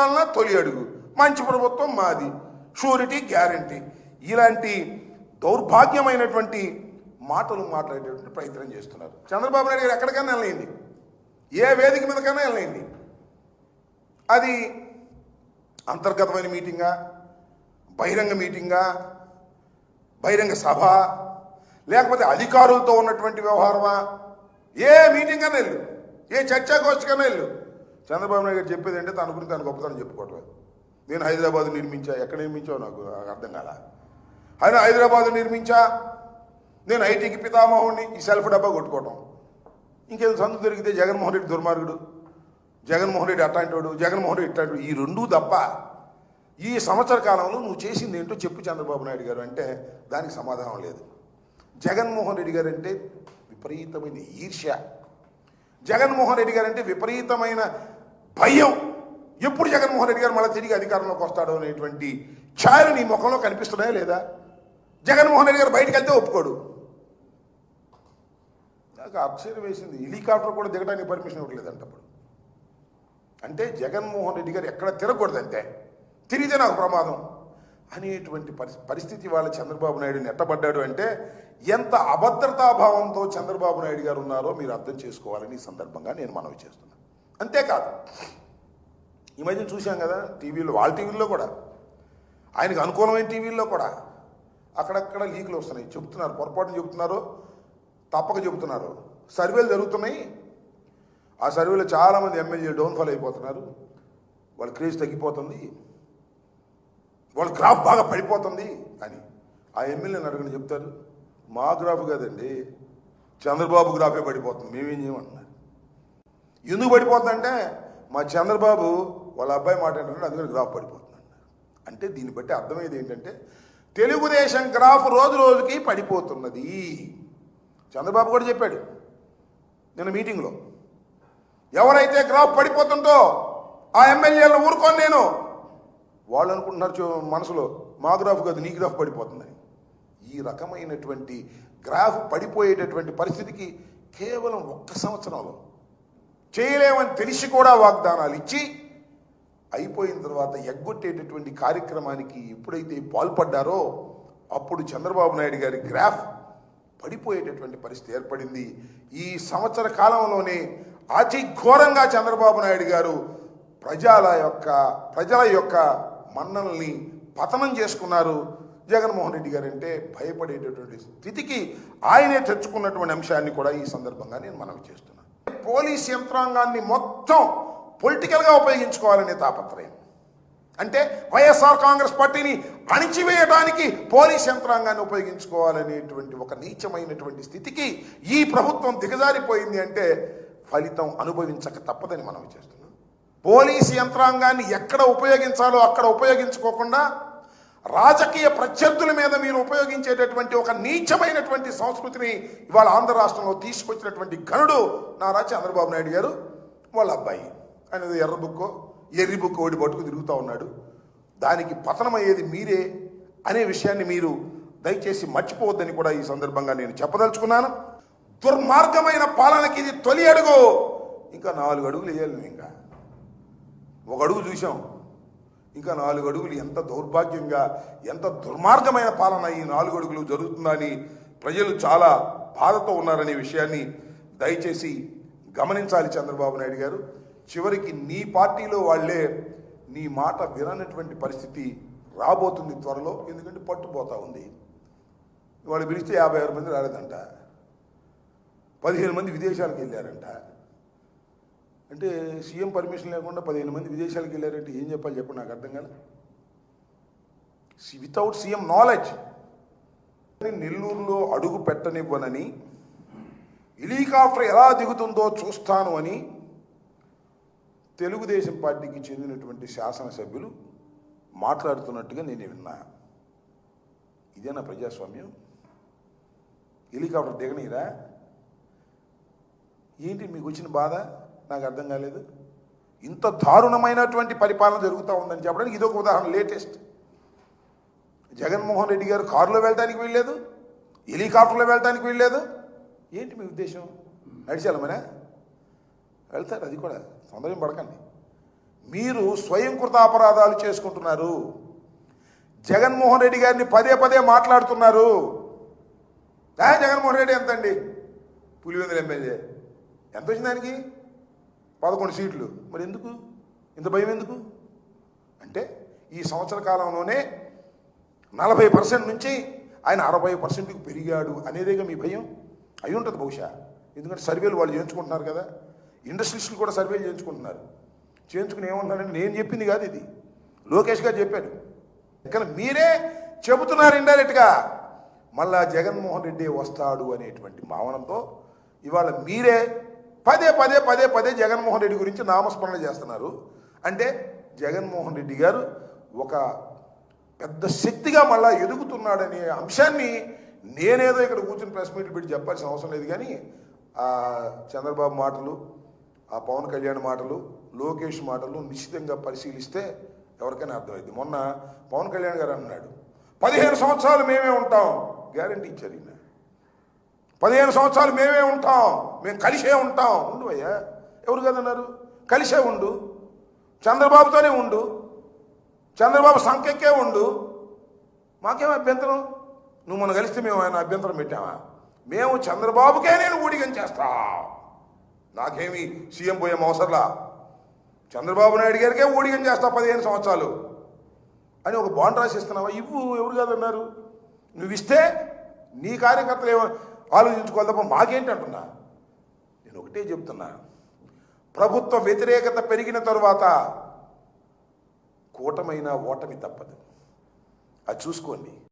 పాలన తొలి అడుగు. మంచి ప్రభుత్వం మాది. Surety guarantee. ఇలాంటి దౌర్భాగ్యమైనటువంటి మాటలు మాట్లాడేటువంటి ప్రయత్నం చేస్తున్నారు. చంద్రబాబు నాయుడు గారు ఎక్కడికైనా వెళ్ళండి ఏ వేదిక మీదకైనా వెళ్ళండి అది అంతర్గతమైన మీటింగా బహిరంగ మీటింగా బహిరంగ సభ లేకపోతే అధికారులతో ఉన్నటువంటి వ్యవహారమా? ఏ మీటింగ్ అన్నా వెళ్ళు. ఏ చర్చాగోష్ఠికైనా వెళ్ళు. చంద్రబాబు నాయుడు గారు చెప్పేది అంటే తన గురించి తన గొప్పతనం చెప్పుకోవటం నేను హైదరాబాద్ నిర్మించా ఎక్కడ నిర్మించావు నాకు అర్థం కాల? ఆయన హైదరాబాద్ నిర్మించా? నేను ఐటీకి పితామహుడిని ఈ సెల్ఫ్ డబ్బా కొట్టుకోవటం. ఇంకేదో సందు దొరికితే జగన్మోహన్ రెడ్డి దుర్మార్గుడు జగన్మోహన్ రెడ్డి అట్లాంటివాడు జగన్మోహన్ రెడ్డి ఇట్లాంటి ఈ రెండూ తప్ప ఈ సంవత్సర కాలంలో నువ్వు చేసింది ఏంటో చెప్పు చంద్రబాబు నాయుడు గారు అంటే దానికి సమాధానం లేదు. జగన్మోహన్ రెడ్డి గారు అంటే విపరీతమైన ఈర్ష్య. జగన్మోహన్ రెడ్డి గారు అంటే విపరీతమైన భయం. ఎప్పుడు జగన్మోహన్ రెడ్డి గారు మళ్ళీ తిరిగి అధికారంలోకి వస్తాడో అనేటువంటి ఛాయలు నీ ముఖంలో కనిపిస్తున్నాయా లేదా? జగన్మోహన్ రెడ్డి గారు బయటకు వెళ్తే ఒప్పుకోడు. నాకు అబ్సర్వ్ వేసింది. హెలికాప్టర్ కూడా దిగడానికి పర్మిషన్ ఇవ్వట్లేదంట అప్పుడు. అంటే జగన్మోహన్ రెడ్డి గారు ఎక్కడ తిరగకూడదంటే తిరిగితే నాకు ప్రమాదం అనేటువంటి పరిస్థితి వాళ్ళ చంద్రబాబు నాయుడు నెట్టబడ్డాడు అంటే ఎంత అభద్రతాభావంతో చంద్రబాబు నాయుడు గారు ఉన్నారో మీరు అర్థం చేసుకోవాలని ఈ సందర్భంగా నేను మనవి చేస్తున్నాను. అంతేకాదు. ఈ మధ్య చూశాం కదా టీవీలో వాళ్ళ టీవీల్లో కూడా. ఆయనకు అనుకూలమైన టీవీల్లో కూడా అక్కడక్కడ లీకులు వస్తున్నాయి. చెబుతున్నారు పొరపాటున చెబుతున్నారు తప్పక చెబుతున్నారు. సర్వేలు జరుగుతున్నాయి. ఆ సర్వేలో చాలామంది ఎమ్మెల్యే డౌన్ఫాల్ అయిపోతున్నారు. వాళ్ళ క్రేజ్ తగ్గిపోతుంది. వాళ్ళ గ్రాఫ్ బాగా పడిపోతుంది అని ఆ ఎమ్మెల్యేని అడగని చెప్తారు. మా గ్రాఫ్ కాదండి. చంద్రబాబు గ్రాఫే పడిపోతుంది. మేమేం చేయమన్నా ఎందుకు పడిపోతుందంటే మా చంద్రబాబు వాళ్ళ అబ్బాయి మాట ఏంటంటే అందుకని గ్రాఫ్ పడిపోతుంది అంటే దీన్ని బట్టి అర్థమయ్యేది ఏంటంటే తెలుగుదేశం గ్రాఫ్ రోజు రోజుకి పడిపోతున్నది. చంద్రబాబు కూడా చెప్పాడు నిన్న మీటింగ్లో ఎవరైతే గ్రాఫ్ పడిపోతుందో ఆ ఎమ్మెల్యేలను ఊరుకొని నేను. వాళ్ళు అనుకుంటున్నారు మనసులో మా గ్రాఫ్ కాదు నీ గ్రాఫ్ పడిపోతుందని. ఈ రకమైనటువంటి గ్రాఫ్ పడిపోయేటటువంటి పరిస్థితికి కేవలం ఒక్క సంవత్సరంలో చేయలేమని తెలిసి కూడా వాగ్దానాలు ఇచ్చి అయిపోయిన తర్వాత ఎగ్గొట్టేటటువంటి కార్యక్రమానికి ఎప్పుడైతే పాల్పడ్డారో అప్పుడు చంద్రబాబు నాయుడు గారి గ్రాఫ్ పడిపోయేటటువంటి పరిస్థితి ఏర్పడింది. ఈ సంవత్సర కాలంలోనే అతి ఘోరంగా చంద్రబాబు నాయుడు గారు ప్రజల యొక్క ప్రజల యొక్క మన్నల్ని పతనం చేసుకున్నారు. జగన్మోహన్ రెడ్డి గారు అంటే భయపడేటటువంటి స్థితికి ఆయనే తెచ్చుకున్నటువంటి అంశాన్ని కూడా ఈ సందర్భంగా నేను మనవి చేస్తున్నాను. పోలీస్ యంత్రాంగాన్ని మొత్తం పొలిటికల్గా ఉపయోగించుకోవాలనే తాపత్రయం. అంటే వైఎస్ఆర్ కాంగ్రెస్ పార్టీని అణిచివేయడానికి పోలీస్ యంత్రాంగాన్ని ఉపయోగించుకోవాలనేటువంటి ఒక నీచమైనటువంటి స్థితికి ఈ ప్రభుత్వం దిగజారిపోయింది అంటే ఫలితం అనుభవించక తప్పదని మనం చేస్తున్నాం పోలీస్ యంత్రాంగాన్ని ఎక్కడ ఉపయోగించాలో అక్కడ ఉపయోగించుకోకుండా రాజకీయ ప్రత్యర్థుల మీద మీరు ఉపయోగించేటటువంటి ఒక నీచమైనటువంటి సంస్కృతిని ఇవాళ ఆంధ్ర రాష్ట్రంలో తీసుకొచ్చినటువంటి ఘనుడు నారా చంద్రబాబు నాయుడు గారు వాళ్ళ అబ్బాయి. అనేది ఎర్ర బుక్కో ఎర్రి బుక్ ఓడి పట్టుకు తిరుగుతూ ఉన్నాడు. దానికి పతనమయ్యేది మీరే అనే విషయాన్ని మీరు దయచేసి మర్చిపోవద్దని కూడా ఈ సందర్భంగా నేను చెప్పదలుచుకున్నాను. దుర్మార్గమైన పాలనకి ఇది తొలి అడుగు. ఇంకా నాలుగు అడుగులు వేయాలి ఇంకా. ఒక అడుగు చూసాం ఇంకా నాలుగు అడుగులు ఎంత దౌర్భాగ్యంగా ఎంత దుర్మార్గమైన పాలన ఈ నాలుగు అడుగులు జరుగుతుందని ప్రజలు చాలా బాధతో ఉన్నారనే విషయాన్ని దయచేసి గమనించాలి చంద్రబాబు నాయుడు గారు. చివరికి నీ పార్టీలో వాళ్ళే నీ మాట విననటువంటి పరిస్థితి రాబోతుంది త్వరలో ఎందుకంటే పట్టుపోతా ఉంది. వాళ్ళు పిలిస్తే యాభై ఆరు మంది రాలేదంట. పదిహేను మంది విదేశాలకు వెళ్ళారంట. అంటే సీఎం పర్మిషన్ లేకుండా పదిహేను మంది విదేశాలకు వెళ్ళారంటే ఏం చెప్పాలి చెప్పండి నాకు అర్థం కదా వితౌట్ సీఎం నాలెడ్జ్ నెల్లూరులో అడుగు పెట్టనివ్వనని హెలికాప్టర్ ఎలా దిగుతుందో చూస్తాను అని తెలుగుదేశం పార్టీకి చెందినటువంటి శాసనసభ్యులు మాట్లాడుతున్నట్టుగా నేను విన్నా. ఇదేనా ప్రజాస్వామ్యం. హెలికాప్టర్ దిగనీరా? ఏంటి మీకు వచ్చిన బాధ? నాకు అర్థం కాలేదు. ఇంత దారుణమైనటువంటి పరిపాలన జరుగుతూ ఉందని చెప్పడానికి ఇదొక ఉదాహరణ లేటెస్ట్. జగన్మోహన్ రెడ్డి గారు కారులో వెళ్ళడానికి వీల్లేదు హెలికాప్టర్లో వెళ్ళడానికి వీల్లేదు. ఏంటి మీ ఉద్దేశం? నడిచాలమనే వెళ్తారు అది కూడా తొందర పడకండి. మీరు స్వయం కృత అపరాధాలు చేసుకుంటున్నారు. జగన్మోహన్ రెడ్డి గారిని పదే పదే మాట్లాడుతున్నారు. జగన్మోహన్ రెడ్డి ఎంత అండి పులివెందుల ఎమ్మెల్యే ఎంత వచ్చింది దానికి? పదకొండు సీట్లు. మరి ఎందుకు? ఇంత భయం ఎందుకు? అంటే ఈ సంవత్సర కాలంలోనే నలభై పర్సెంట్ నుంచి ఆయన అరవై పర్సెంట్కి పెరిగాడు అనేదేగా మీ భయం? అయి ఉంటుంది బహుశా. ఎందుకంటే సర్వేలు వాళ్ళు చేయించుకుంటున్నారు కదా. ఇండస్ట్రీస్లు కూడా సర్వేలు చేయించుకుంటున్నారు. చేయించుకుని ఏమంటున్నారంటే నేను చెప్పింది కాదు ఇది. లోకేష్ గారు చెప్పాడు కానీ మీరే చెబుతున్నారు ఇండైరెక్ట్గా. మళ్ళా జగన్మోహన్ రెడ్డి వస్తాడు అనేటువంటి భావనతో ఇవాళ మీరే పదే పదే పదే పదే జగన్మోహన్ రెడ్డి గురించి నామస్మరణ చేస్తున్నారు. అంటే జగన్మోహన్ రెడ్డి గారు ఒక పెద్ద శక్తిగా మళ్ళా ఎదుగుతున్నాడనే అంశాన్ని నేనేదో ఇక్కడ కూర్చుని ప్రెస్ మీట్లు పెట్టి చెప్పాల్సిన అవసరం లేదు కానీ ఆ చంద్రబాబు మాటలు ఆ పవన్ కళ్యాణ్ మాటలు లోకేష్ మాటలు నిశ్చితంగా పరిశీలిస్తే ఎవరికైనా అర్థమైంది మొన్న పవన్ కళ్యాణ్ గారు అన్నాడు పదిహేను సంవత్సరాలు మేమే ఉంటాం. గ్యారంటీ ఇచ్చారు ఈయన. పదిహేను సంవత్సరాలు మేమే ఉంటాం మేము కలిసే ఉంటాం. ఉండు అయ్యా. ఎవరు కదన్నారు? కలిసే ఉండు. చంద్రబాబుతోనే ఉండు. చంద్రబాబు సంఖ్యకే ఉండు. మాకేం అభ్యంతరం? నువ్వు మనం కలిస్తే మేము ఆయన అభ్యంతరం పెట్టామా? మేము చంద్రబాబుకే నేను ఊడిగం చేస్తా. నాకేమి సీఎం పోయే అవసరంలా చంద్రబాబు నాయుడు గారికే ఊడిగం చేస్తా పదిహేను సంవత్సరాలు. అని ఒక బాండ్ రాసిస్తున్నావా? ఇవ్వు ఎవరు కాదన్నారు? నువ్వు ఇస్తే నీ కార్యకర్తలు ఏమో ఆలోచించుకోవాలి తప్ప మాకేంటి అంటున్నా? నేను ఒకటే చెప్తున్నా. ప్రభుత్వ వ్యతిరేకత పెరిగిన తరువాత కూటమైన ఓటమి తప్పదు. అది చూసుకోండి.